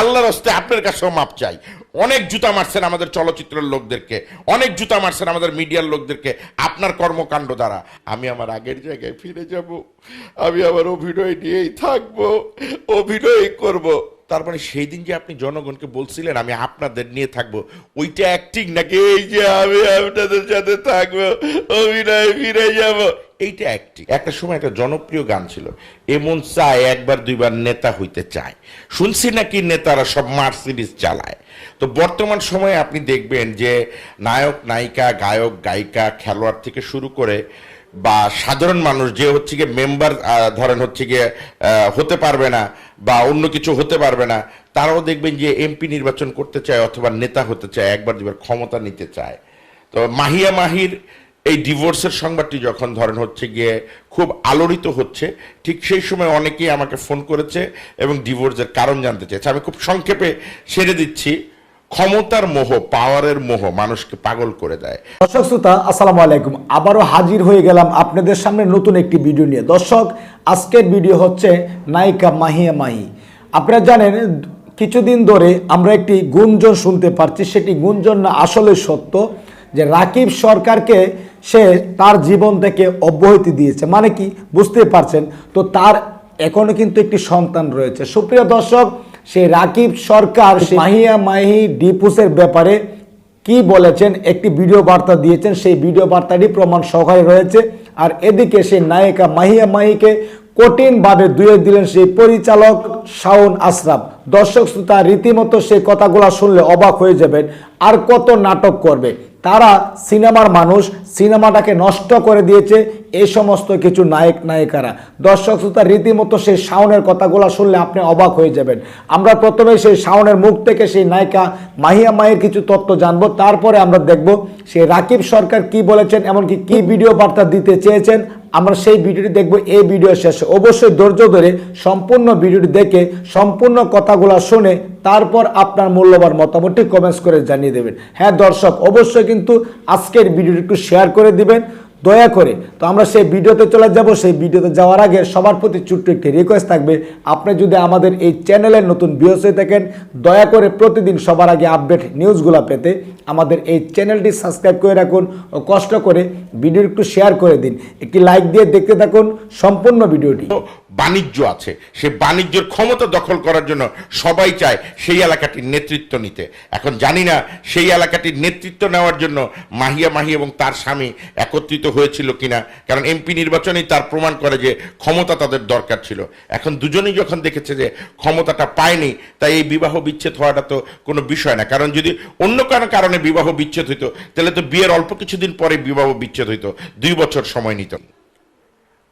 আল্লাহর হস্তে আপনার কাছেও মাপ চাই। অনেক জুতা মারছেন আমাদের চলচ্চিত্রের লোকদেরকে, অনেক জুতা মারছেন আমাদের মিডিয়ার লোকদেরকে, আপনার কর্মকাণ্ড দ্বারা। আমি আমার আগের জায়গায় ফিরে যাব, আমি আমার অভিনয় নিয়েই থাকব অভিনয় করব। তার মানে সেই দিন যে আপনি জনগণকে বলছিলেন, আমি আপনাদের নিয়ে থাকব, ওইটা অ্যাক্টিং নাকি? এই যে আমি আপনাদের সাথে থাকব, অভিনয় ফিরে যাব। এইটা অ্যাক্টিং একটা সময় একটা জনপ্রিয় গান ছিল, এমন চায় একবার দুইবার নেতা হইতে চায়। শুনছি নাকি নেতারা সব মার্সিডিস চালায়। তো বর্তমান সময়ে আপনি দেখবেন যে নায়ক, নায়িকা, গায়ক, গায়িকা, খেলোয়াড় থেকে শুরু করে বা সাধারণ মানুষ যে হচ্ছে গিয়ে মেম্বার ধরেন হচ্ছে গিয়ে হতে পারবে না বা অন্য কিছু হতে পারবে না, তারাও দেখবেন যে এমপি নির্বাচন করতে চায় অথবা নেতা হতে চায়, একবার দুবার ক্ষমতা নিতে চায়। তো মাহিয়া মাহির এই ডিভোর্সের সংবাদটি যখন ধরেন হচ্ছে গিয়ে খুব আলোড়িত হচ্ছে, ঠিক সেই সময় অনেকেই আমাকে ফোন করেছে এবং ডিভোর্সের কারণ জানতে চেয়েছে। আমি খুব সংক্ষেপে সেরে দিচ্ছি। ক্ষমতার মোহ, পাওয়ারের মোহ মানুষকে পাগল করে দেয়। দর্শক শ্রোতা, আসসালামু আলাইকুম। আবারও হাজির হয়ে গেলাম আপনাদের সামনে নতুন একটি ভিডিও নিয়ে। দর্শক, আজকের ভিডিও হচ্ছে নায়িকা মাহিয়া মাহি। আপনারা জানেন, কিছুদিন ধরে আমরা একটি গুঞ্জন শুনতে পারছি। সেটি গুঞ্জন না, আসলে সত্য যে রাকিব সরকারকে সে তার জীবন থেকে অব্যাহতি দিয়েছে। মানে কি? বুঝতে পারছেন? তো তার এখনও কিন্তু একটি সন্তান রয়েছে। সুপ্রিয় দর্শক সেই রাকিব সরকার মাহিয়া মাহি ডিপুসের ব্যাপারে কি বলেছেন একটি ভিডিও বার্তা দিয়েছেন সেই ভিডিও বার্তাটি প্রমাণ সহকারে রয়েছে। আর এদিকে সেই নায়িকা মাহিয়া মাহিকে কঠিনভাবে দুয়ে দিলেন সেই পরিচালক শাওন আশরাফ। দর্শক শ্রোতা রীতিমতো সেই কথাগুলো শুনলে অবাক হয়ে যাবেন আর কত নাটক করবে? তারা সিনেমার মানুষ, সিনেমাটাকে নষ্ট করে দিয়েছে এই সমস্ত কিছু নায়ক, নায়িকারা। দর্শক শ্রোতা, রীতিমতো সেই শাওনের কথাগুলো শুনলে আপনি অবাক হয়ে যাবেন। আমরা প্রথমে সেই শাওনের মুখ থেকে সেই নায়িকা মাহিয়া মায়ের কিছু তত্ত্ব জানব, তারপরে আমরা দেখব সেই রাকিব সরকার কি বলেছেন, এমনকি কি ভিডিও বার্তা দিতে চেয়েছেন, আমরা সেই ভিডিওটি দেখব, এই ভিডিও শেষে। অবশ্যই ধৈর্য ধরে সম্পূর্ণ ভিডিওটি দেখে, সম্পূর্ণ কথাগুলো শুনে, তারপর আপনার মূল্যবান মতামতটি কমেন্টস করে জানিয়ে দেবেন। হ্যাঁ দর্শক, অবশ্যই কিন্তু আজকের ভিডিওটি একটু শেয়ার করে দিবেন, দয়া করে। তো আমরা সেই ভিডিওতে চলে যাব, সেই ভিডিওতে যাওয়ার আগে সবার প্রতি ছোট্ট একটি রিকোয়েস্ট থাকবে, আপনি যদি আমাদের এই চ্যানেলের নতুন ভিউস হয়ে থাকেন, দয়া করে প্রতিদিন সবার আগে আপডেট নিউজগুলো পেতে আমাদের এই চ্যানেলটি সাবস্ক্রাইব করে রাখুন ও কষ্ট করে ভিডিও একটু শেয়ার করে দিন। একটি লাইক দিয়ে দেখতে থাকুন সম্পূর্ণ ভিডিওটি। বাণিজ্য আছে। সে বাণিজ্যের ক্ষমতা দখল করার জন্য সবাই চায় সেই এলাকাটির নেতৃত্ব নিতে। এখন জানি না সেই এলাকাটির নেতৃত্ব নেওয়ার জন্য মাহিয়া মাহি এবং তার স্বামী একত্রিত হয়েছিল কিনা। কারণ এমপি নির্বাচনেই তার প্রমাণ করে যে ক্ষমতা তাদের দরকার ছিল। এখন দুজনেই যখন দেখেছে যে ক্ষমতাটা পায়নি, তাই এই বিবাহ বিচ্ছেদ হওয়াটা তো কোনো বিষয় না। কারণ যদি অন্য কোনো কারণে বিবাহ বিচ্ছেদ হইতো। তাহলে তো বিয়ের অল্প কিছুদিন পরে বিবাহ বিচ্ছেদ হইতো। দুই বছর সময় নিত।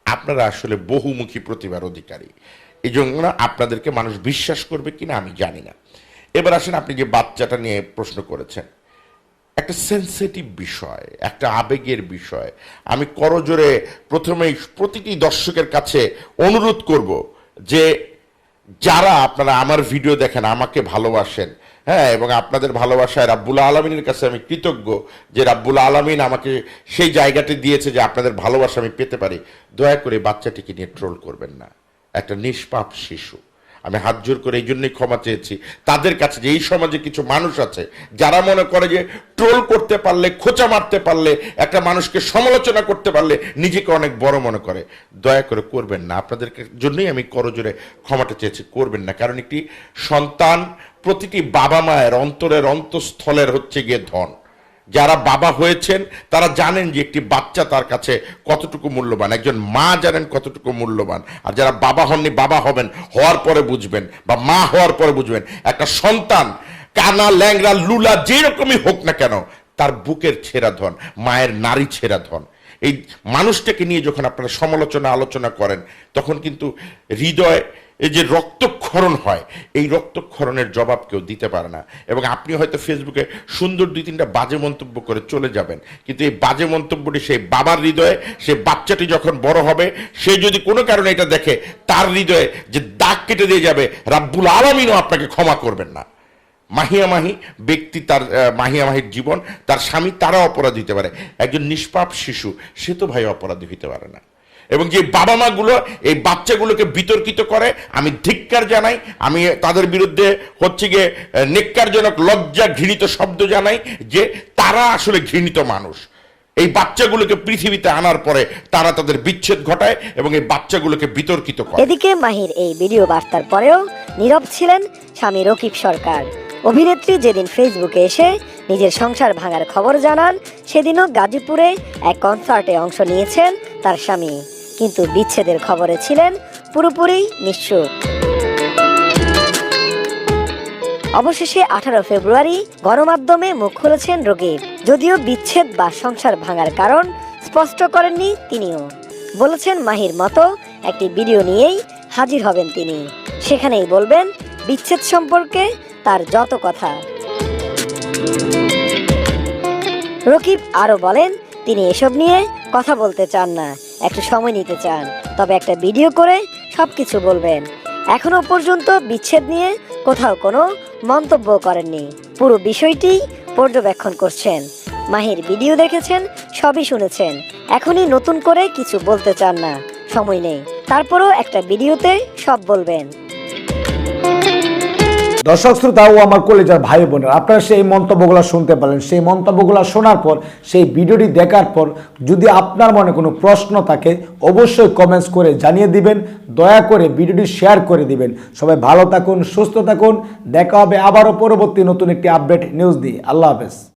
আপনারা আসলে বহুমুখী প্রতিভার অধিকারী। এই জন্য আপনাদেরকে মানুষ বিশ্বাস করবে কিনা আমি জানি না। এবার আসেন আপনি যে বাচ্চাটা নিয়ে প্রশ্ন করেছেন। একটা সেন্সিটিভ বিষয়, একটা আবেগের বিষয়। আমি করজোরে প্রথমেই প্রতিটি দর্শকের কাছে অনুরোধ করব যে, যারা আপনারা আমার ভিডিও দেখেন, আমাকে ভালোবাসেন হ্যাঁ এবং আপনাদের ভালোবাসায় রাব্বুল আলমিনের কাছে আমি কৃতজ্ঞ যে রাব্বুল আলমিন আমাকে সেই জায়গাটি দিয়েছে যে আপনাদের ভালোবাসা আমি পেতে পারি। দয়া করে বাচ্চাটিকে নিয়ে ট্রোল করবেন না। একটা নিষ্পাপ শিশু। আমি হাত জোর করে এই জন্যই ক্ষমা চেয়েছি। তাদের কাছে যে এই সমাজে কিছু মানুষ আছে, যারা মনে করে যে ট্রোল করতে পারলে, খোঁচা মারতে পারলে, একটা মানুষকে সমালোচনা করতে পারলে নিজেকে অনেক বড় মনে করে। দয়া করে করবেন না। আপনাদের জন্যই আমি করজোরে ক্ষমাটা চেয়েছি। করবেন না। কারণ একটি সন্তান প্রতিটি বাবা মায়ের অন্তরের অন্তঃস্থলের হচ্ছে গিয়ে ধন। যারা বাবা হয়েছেন, তারা জানেন যে একটি বাচ্চা তার কাছে কতটুকু মূল্যবান। একজন মা জানেন কতটুকু মূল্যবান। আর যারা বাবা হননি, বাবা হবেন, হওয়ার পরে বুঝবেন বা মা হওয়ার পরে বুঝবেন। একটা সন্তান, কানা ল্যাংরা লুলা, যেরকমই হোক না কেন, তার বুকের ছেঁড়া ধন, মায়ের নারী ছেঁড়া ধন। এই মানুষটাকে নিয়ে যখন আপনারা সমালোচনা, আলোচনা করেন, তখন কিন্তু হৃদয় এই যে রক্তক্ষরণ হয়, এই রক্তক্ষরণের জবাব কেউ দিতে পারে না। এবং আপনি হয়তো ফেসবুকে সুন্দর দুই তিনটা বাজে মন্তব্য করে চলে যাবেন। কিন্তু এই বাজে মন্তব্যটি সেই বাবার হৃদয়ে সে বাচ্চাটি যখন বড় হবে, সে যদি কোনো কারণে এটা দেখে, তার হৃদয়ে যে দাগ কেটে দিয়ে যাবে, রাব্বুল আলমিনও আপনাকে ক্ষমা করবেন না। মাহিয়া মাহি ব্যক্তি তার মাহিয়া মাহির জীবন, তার স্বামী তারা অপরাধ দিতে পারে। একজন নিষ্পাপ শিশু, সে তো ভাই অপরাধী হইতে পারে না। এবং যে বাবা মাগুলো এই বাচ্চাগুলোকে বিতর্কিত করে আমি ধিক্কার জানাই আমি তাদের বিরুদ্ধে হচ্ছে গিয়ে আহ, নেক্কারজনক লজ্জা ঘৃণিত শব্দ জানাই যে তারা আসলে ঘৃণিত মানুষ। এই বাচ্চাগুলোকে পৃথিবীতে আনার পরে তারা তাদের বিচ্ছেদ ঘটায় এবং এই বাচ্চাগুলোকে বিতর্কিত করে। এদিকে মাহির এই ভিডিও বার্তার পরেও নীরব ছিলেন স্বামী রকিব সরকার। অভিনেত্রী যেদিন ফেসবুকে এসে নিজের সংসার ভাঙার খবর জানান সেদিনও গাজীপুরে এক কনসার্টে অংশ নিয়েছেন তার স্বামী। কিন্তু বিচ্ছেদের খবরে ছিলেন পুরোপুরি নিশ্চুপ। অবশেষে আঠারো ফেব্রুয়ারি গণমাধ্যমে মুখ খুলেছেন রকিব যদিও বিচ্ছেদ বা সংসার ভাঙার কারণ স্পষ্ট করেননি তিনিও। বলেছেন মাহির মতো একটি ভিডিও নিয়েই হাজির হবেন তিনি। সেখানেই বলবেন, বিচ্ছেদ সম্পর্কে তার যত কথা। রকিব আরও বলেন, তিনি এসব নিয়ে কথা বলতে চান না। একটু সময় নিতে চান, তবে একটা ভিডিও করে সব কিছু বলবেন। এখনও পর্যন্ত বিচ্ছেদ নিয়ে কোথাও কোনো মন্তব্য করেননি। পুরো বিষয়টি পর্যবেক্ষণ করছেন। মাহির ভিডিও দেখেছেন, সবই শুনেছেন। এখনই নতুন করে কিছু বলতে চান না। সময় নেই। তারপরও একটা ভিডিওতে সব বলবেন। দর্শক শ্রোতা ও আমার কলেজের ভাই বোনের, আপনারা সেই মন্তব্যগুলো শুনতে পারেন সেই মন্তব্যগুলো শোনার পর, সেই ভিডিওটি দেখার পর যদি আপনার মনে কোনো প্রশ্ন থাকে, অবশ্যই কমেন্টস করে জানিয়ে দিবেন। দয়া করে ভিডিওটি শেয়ার করে দিবেন। সবাই ভালো থাকুন, সুস্থ থাকুন। দেখা হবে আবারও পরবর্তী নতুন একটি আপডেট নিউজ দিয়ে। আল্লাহ হাফেজ।